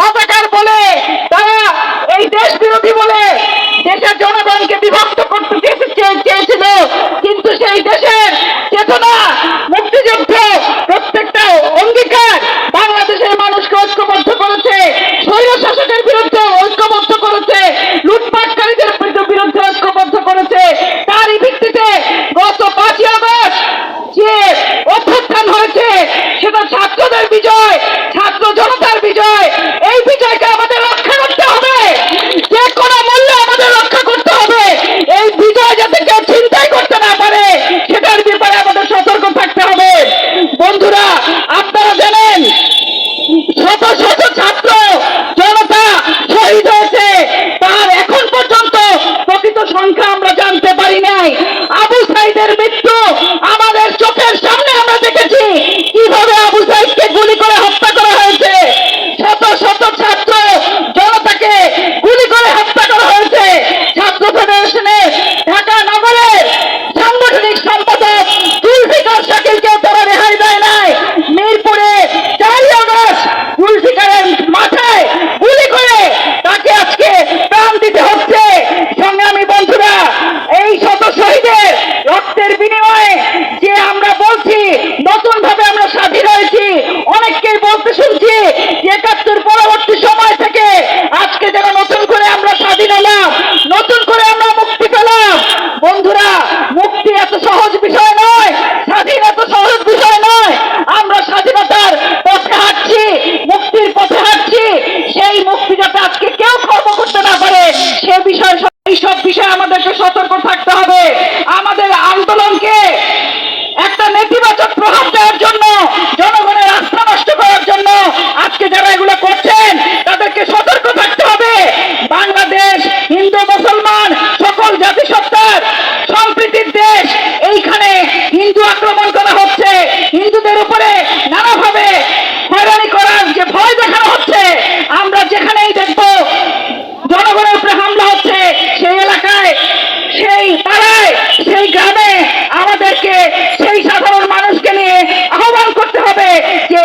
রাজাকার বলে, তারা এই দেশ বিরোধী বলে, দেশের জনগণকে বিভক্ত করতে চেয়েছিল, কিন্তু সেই দেশের আক্রমণ করা হচ্ছে। হিন্দুদের উপরে নানা ভাবে হয়রানি করার যে ভয় দেখানো হচ্ছে। আমরা যেখানেই দেখব, জনগণের উপরে হামলা হচ্ছে, সেই এলাকায়, সেই পাড়ায়, সেই গ্রামে আমাদেরকে সেই সাধারণ মানুষকে নিয়ে আহ্বান করতে হবে যে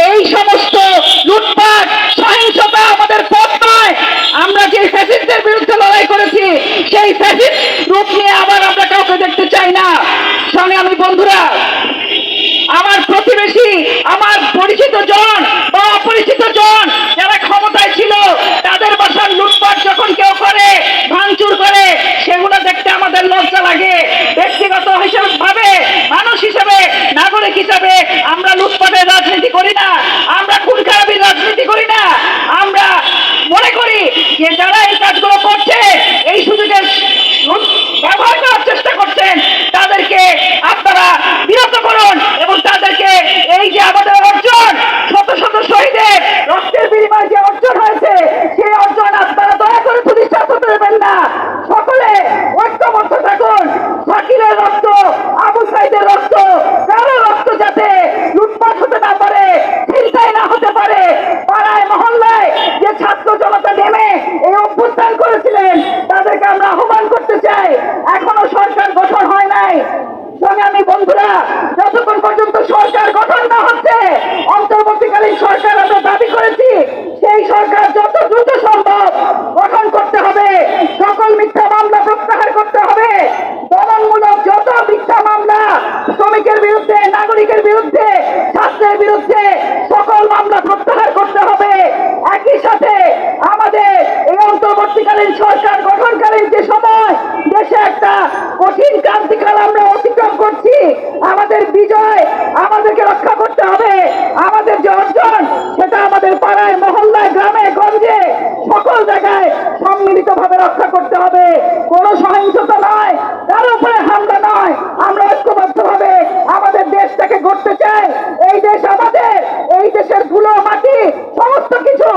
রক্ষা করতে হবে। কোন সহিংসতা নয়, তার উপরে হামলা নয়। আমরা ঐক্যবদ্ধ হবে আমাদের দেশ থেকে ঘটতে চাই। এই দেশ আমাদের, এই দেশের ধুলো, মাটি, সমস্ত কিছু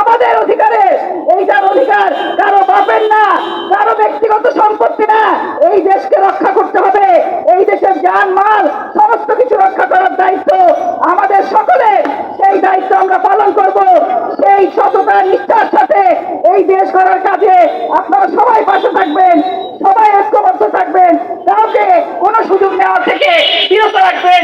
আমাদের অধিকারে। এইটার অধিকার কারও বাপের না, কারও ব্যক্তিগত সম্পত্তি না। এই দেশকে রক্ষা করতে হবে। এই দেশের যান মাল সমস্ত কিছু রক্ষা করার দায়িত্ব এই দেশ করার কাজে আপনারা সবাই পাশে থাকবেন, সবাই ঐক্যবদ্ধ থাকবেন। কাউকে কোনো সুযোগ নেওয়া থেকে বিরত রাখবেন।